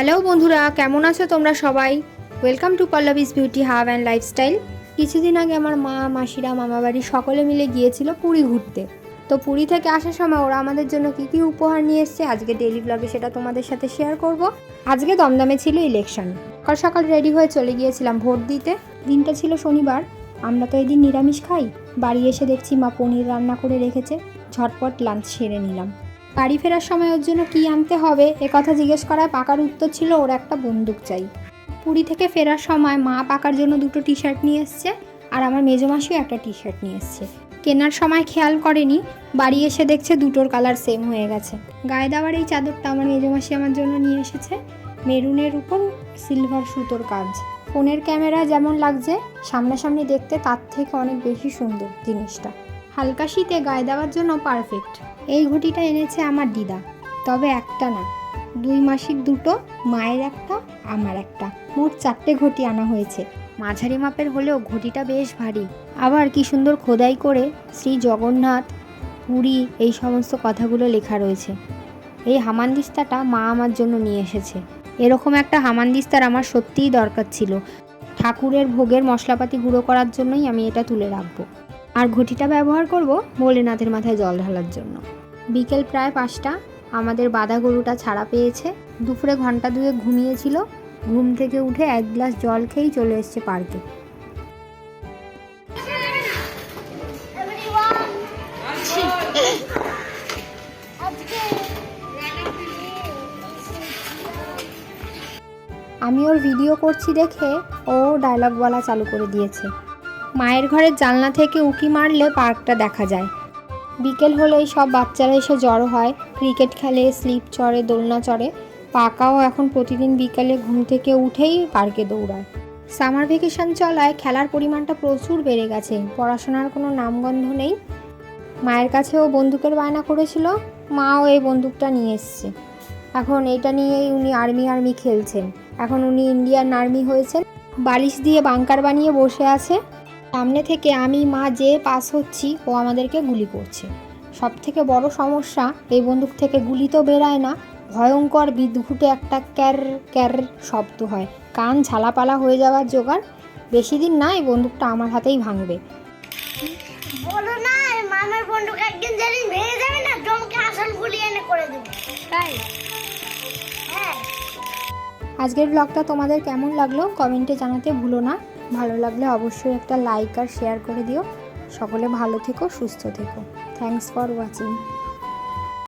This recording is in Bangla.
হ্যালো বন্ধুরা, কেমন আছো তোমরা সবাই? Welcome to Pallavi's beauty hub and lifestyle কিছুদিন আগে আমার মা, মাসিরা, মামাবাড়ি সকলে মিলে গিয়েছিল পুরী ঘুরতে। তো পুরী থেকে আসার সময় ওরা আমাদের জন্য কী কী উপহার নিয়ে এসছে, আজকে ডেলি ব্লগে সেটা তোমাদের সাথে শেয়ার করব। আজকে দমদমে ছিল ইলেকশন সকাল সকাল রেডি হয়ে চলে গিয়েছিলাম ভোট দিতে। দিনটা ছিল শনিবার। আমরা তো এদিন নিরামিষ খাই। বাড়ি এসে দেখছি মা পনির রান্না করে রেখেছে। ঝটপট লাঞ্চ সেরে নিলাম। বাড়ি ফেরার সময় ওর জন্য কী আনতে হবে, এ কথা জিজ্ঞেস করায় পাকার উত্তর ছিল, ওর একটা বন্দুক চাই। পুরী থেকে ফেরার সময় মা পাকার জন্য দুটো টি শার্ট নিয়ে এসছে, আর আমার মেজমাসিও একটা টি শার্ট নিয়ে এসছে। কেনার সময় খেয়াল করেনি, বাড়ি এসে দেখছে দুটোর কালার সেম হয়ে গেছে। গায়ে দেওয়ার এই চাদরটা আমার মেজমাসি আমার জন্য নিয়ে এসেছে, মেরুনের উপর সিলভার সুতোর কাজ। ফোনের ক্যামেরা যেমন লাগছে, সামনাসামনি দেখতে তার থেকে অনেক বেশি সুন্দর জিনিসটা। হালকা শীতে গায়ে দেওয়ার জন্য পারফেক্ট এই ঘটিটা এনেছে আমার দিদা। তবে একটা না, দুই মাসিক দুটো, মায়ের একটা, আমার একটা। মোট চারটে ঘটি আনা হয়েছে। মাঝারি মাপের হলেও ঘটিটা বেশ ভারী। আবার কি সুন্দর খোদাই করে শ্রী জগন্নাথ, পুরী এই সমস্ত কথাগুলো লেখা রয়েছে। এই হামানদিস্তাটা মা আমার জন্য নিয়ে এসেছে। এরকম একটা হামানদিস্তার আমার সত্যিই দরকার ছিল। ঠাকুরের ভোগের মশলাপাতি গুঁড়ো করার জন্যই আমি এটা তুলে রাখব। আর ঘটিটা ব্যবহার করব ভোলেনাথের মাথায় জল ঢালার জন্য। বিকেল প্রায় পাঁচটা, আমাদের বাঁধা গরুটা ছাড়া পেয়েছে। দুপুরে ঘণ্টা দুয়ে ঘুমিয়েছিল। ঘুম থেকে উঠে এক গ্লাস জল খেয়েই চলে এসছে পার্কে। আমি ওর ভিডিও করছি দেখে ও ডায়লগ বলা চালু করে দিয়েছে। মায়ের ঘরের জানলা থেকে উঁকি মারলে পার্কটা দেখা যায়। বিকেল হলেই সব বাচ্চারা এসে জড়ো হয়, ক্রিকেট খেলে, স্লিপ চড়ে, দোলনা চড়ে। পাকাও এখন প্রতিদিন বিকালে ঘুম থেকে উঠেই পার্কে দৌড়ায়। সামার ভেকেশন চলায় খেলার পরিমাণটা প্রচুর বেড়ে গেছে, পড়াশোনার কোনো নামগন্ধ নেই। মায়ের কাছেও বন্দুকের বায়না করেছিল, মাও এই বন্দুকটা নিয়ে এসছে। এখন এটা নিয়েই উনি আর্মি আর্মি খেলছেন। এখন উনি ইন্ডিয়ান আর্মি হয়েছেন। বালিশ দিয়ে বাংকার বানিয়ে বসে আছে। সামনে থেকে আমি, মা যে পাস হচ্ছি, ও আমাদেরকে গুলি করছে। সব থেকে বড় সমস্যা, এই বন্দুক থেকে গুলি তো বেরায় না। ভয়ঙ্কর বিদ্যুটে একটা ক্যার ক্যার শব্দ হয়। কান ঝালাপালা হয়ে যাওয়ার জোগাড়। বেশি দিন না, এই বন্দুকটা আমার হাতেই ভাঙবে। বলো না মামার বন্দুক একদিন জানি আজকের ব্লগটা তোমাদের কেমন লাগল কমেন্টে জানাতে ভুলো না। ভালো লাগলে অবশ্যই একটা লাইক আর শেয়ার করে দিও। সকলে ভালো থেকো, সুস্থ থেকো। Thanks for watching